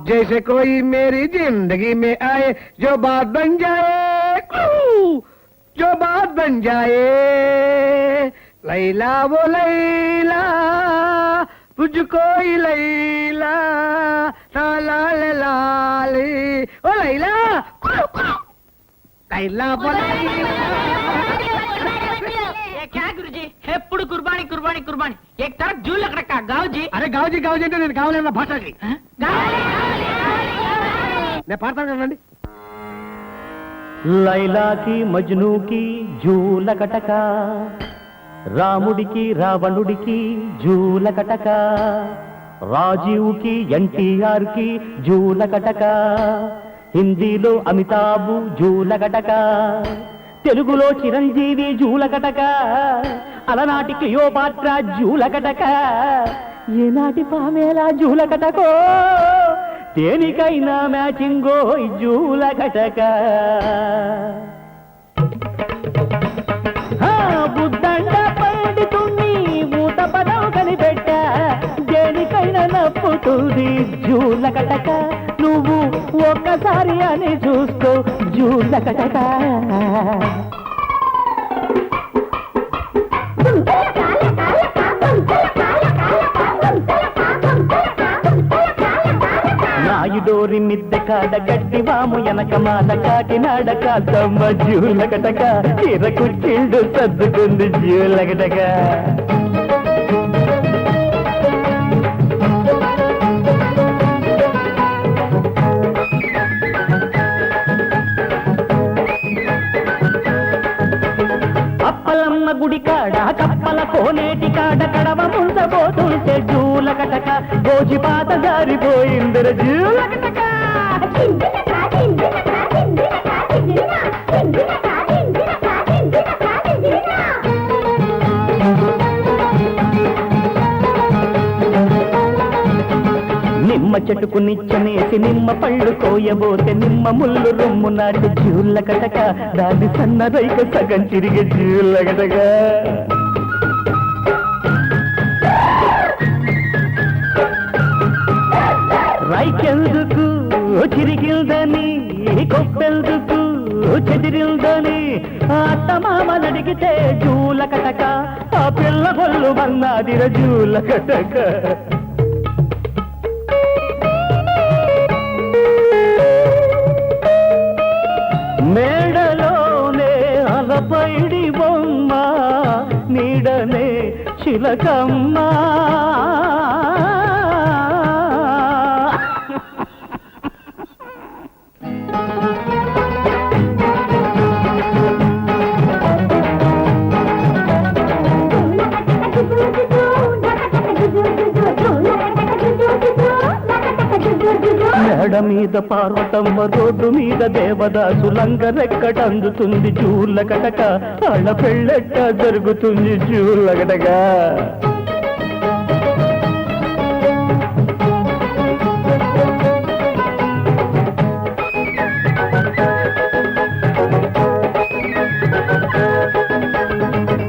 से कोई मेरी जिंदगी में आए जो बात बन जाए जो बात बन जाए लैला वो लैला मुझको ही लैला ला ला ला ला ली। ओ लैला लैला वो लैला ఏ క్యా గురుజీ ఎప్పుడు కుర్బానీ కుర్బానీ కుర్బానీ ఏక్ తరఫ్ జూల్ లకడక గావుజీ అరే గావజీ గావజీ అంటే నేను కావాలన్న భాషకి గావాలి నేను పాడతాను కదండి లైలాకి మజ్నూకి జూలకటక రాముడికి రావణుడికి జూలకటక రాజీవ్కి ఎన్టీఆర్కి జూలకటక హిందీలో అమితాబు జూలకటక తెలుగులో చిరంజీవి జూలకటక అలనాటి క్లియోపాట్ర జూలకటక ఏనాటి పామేలా జూలకటకో దేనికైనా మ్యాచింగో జూలకటక ఆ, బుద్ధండ పండితుణ్ణి ఊత పదం కనిపెట్ట. దేనికైనా నప్పుతుంది జూలకటక నువ్వు ఒక్కసారి అని చూసుకో జూల కటక. ಊರಿನಿದ್ದಕ ಗಟ್ಟಿ ಬಾಮು ಎನಕ ಮಾದ ಕಾಟಿ ನಾಡಕ ತಮ್ಮ ಜೂಲಗಟಕ ಇರ ಕುಚ್ಚಿಂಡು ಸದ್ದುಕೊಂದು ಜೂಲಗಟಕ కప్పలమ్మ గుడి కాడ కప్పల కోనేటి కాడ కడవ ముంచబోతుంటే జూలకటక గోజిపాత జారిపోయిందిర జూలకటక. నిమ్మ చెట్టుకు నిచ్చనేసి నిమ్మ పళ్ళు కోయబోతే నిమ్మ ముళ్ళు రొమ్ము నాటి జూలకటక దాని సన్న రైక సగం చిరిగి కటక. రైకెందుకు చిరిగిల్దని కొప్పెందుకు చెదిరిల్దని అత్తమామలడిగితే జూల కటక ఆ పిల్ల బొల్లు వన్నాదిర జూల కటక. చిలకమ్మ మీద పార్వతమ్మ రోడ్డు మీద దేవదాసు లంగరెక్కడందుతుంది జూలకటక అళ్ళ పెళ్ళెట్ట జరుగుతుంది జూలకటగా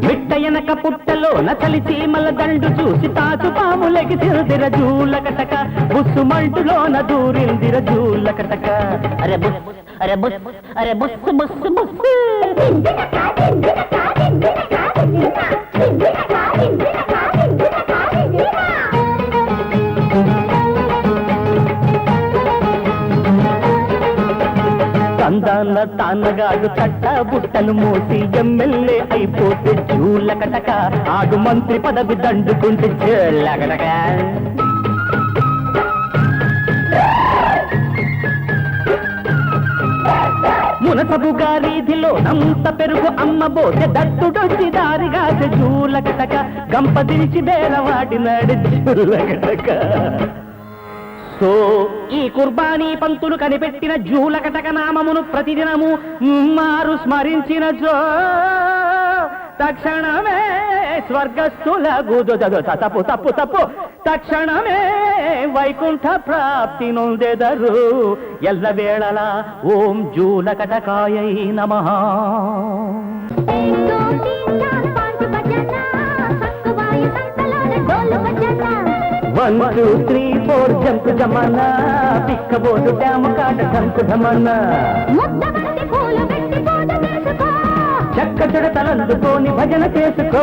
మిట్ట ఎనక పుట్టలో నచలి చీమల దండు చూసి తాచు పాములకి తిరుదిర జూలకటక బుస్సు మంటులోన దూరిందిర జూలకటక అరే బుస్ అరే బుస్ అరే బుస్సు బుస్సు బుస్సు. తందాన తానగాడు చట్ట బుట్టలు మోసి ఎమ్మెల్యే అయిపోతే చూలకటక ఆడు మంత్రి పదవి దండుకుంటే జూలకటక మునసబు గారీధిలో అంత పెరుగు అమ్మబోతే దత్తుడొచ్చి దారిగా చూలకటక జూలకటక గంపదించి బేరవాడినాడు చూలకటక సో ఈ కుర్బానీ పంతులు కనిపెట్టిన జూలకటక నామమును ప్రతిదినము మారు స్మరించిన జో. తక్షణమే స్వర్గస్థుల గుదు తప్పు తప్పు తప్పు. తక్షణమే వైకుంఠ ప్రాప్తి నొందెదరు. ఎల్లవేళలా ఓం జూలకటకాయై నమ. One two three four jump జమానా పిక్కబోదు డ్యాము కాట పూజ చేసుకో. చక్క చెడ తలందుకోని భజన చేసుకో.